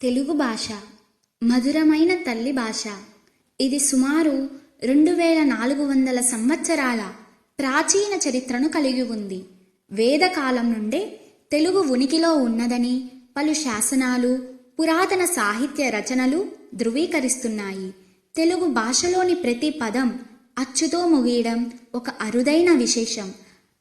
తెలుగు భాష మధురమైన తల్లి భాష. ఇది సుమారు రెండు వేల నాలుగు వందల సంవత్సరాల ప్రాచీన చరిత్రను కలిగి ఉంది. వేదకాలం నుండే తెలుగు ఉనికిలో ఉన్నదని పలు శాసనాలు పురాతన సాహిత్య రచనలు ధృవీకరిస్తున్నాయి. తెలుగు భాషలోని ప్రతి పదం అచ్చుతో ముగియడం ఒక అరుదైన విశేషం.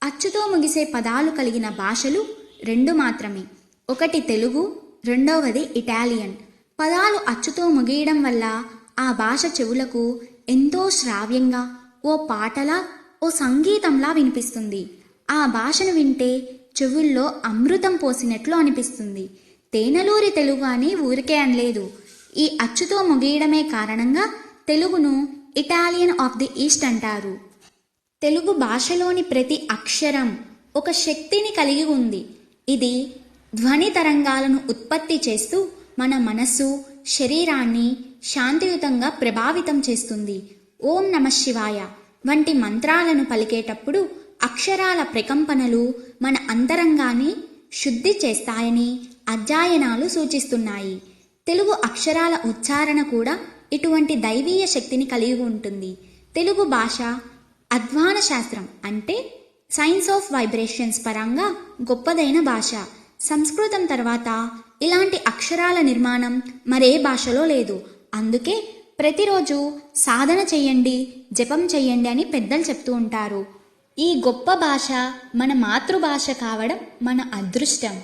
అచ్చుతో ముగిసే పదాలు కలిగిన భాషలు రెండు మాత్రమే. ఒకటి తెలుగు రెండవది ఇటాలియన్. పదాలు అచ్చుతో ముగియడం వల్ల ఆ భాష చెవులకు ఎంతో శ్రావ్యంగా ఓ పాటలా ఓ సంగీతంలా వినిపిస్తుంది. ఆ భాషను వింటే చెవుల్లో అమృతం పోసినట్లు అనిపిస్తుంది. తేనెలూరి తెలుగు అని ఊరికే అనలేదు. ఈ అచ్చుతో ముగియడమే కారణంగా తెలుగును ఇటాలియన్ ఆఫ్ ది ఈస్ట్ అంటారు. తెలుగు భాషలోని ప్రతి అక్షరం ఒక శక్తిని కలిగి ఉంది. ఇది ధ్వని తరంగాలను ఉత్పత్తి చేస్తూ మన మనస్సు శరీరాన్ని శాంతియుతంగా ప్రభావితం చేస్తుంది. ఓం నమ శివాయ వంటి మంత్రాలను పలికేటప్పుడు అక్షరాల ప్రకంపనలు మన అంతరంగాన్ని శుద్ధి చేస్తాయని అధ్యయనాలు సూచిస్తున్నాయి. తెలుగు అక్షరాల ఉచ్చారణ కూడా ఇటువంటి దైవీయ శక్తిని కలిగి ఉంటుంది. తెలుగు భాష అధ్వాన శాస్త్రం అంటే సైన్స్ ఆఫ్ వైబ్రేషన్స్ పరంగా గొప్పదైన భాష. సంస్కృతం తర్వాత ఇలాంటి అక్షరాల నిర్మాణం మరే భాషలో లేదు. అందుకే ప్రతిరోజు సాధన చెయ్యండి జపం చెయ్యండి అని పెద్దలు చెప్తూ ఉంటారు. ఈ గొప్ప భాష మన మాతృభాష కావడం మన అదృష్టం.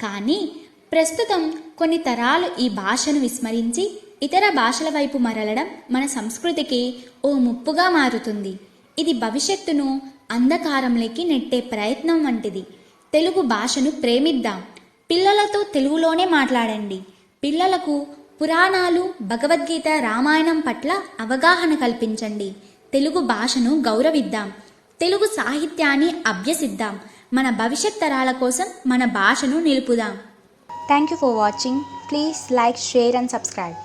కానీ ప్రస్తుతం కొన్ని తరాలు ఈ భాషను విస్మరించి ఇతర భాషల వైపు మరలడం మన సంస్కృతికి ఓ ముప్పుగా మారుతుంది. ఇది భవిష్యత్తును అంధకారంలోకి నెట్టే ప్రయత్నం వంటిది. తెలుగు భాషను ప్రేమిద్దాం. పిల్లలతో తెలుగులోనే మాట్లాడండి. పిల్లలకు పురాణాలు భగవద్గీత రామాయణం పట్ల అవగాహన కల్పించండి. తెలుగు భాషను గౌరవిద్దాం. తెలుగు సాహిత్యాన్ని అభ్యసిద్దాం. మన భవిష్యత్ తరాల కోసం మన భాషను నిలుపుదాం. Thank you for watching please like share and subscribe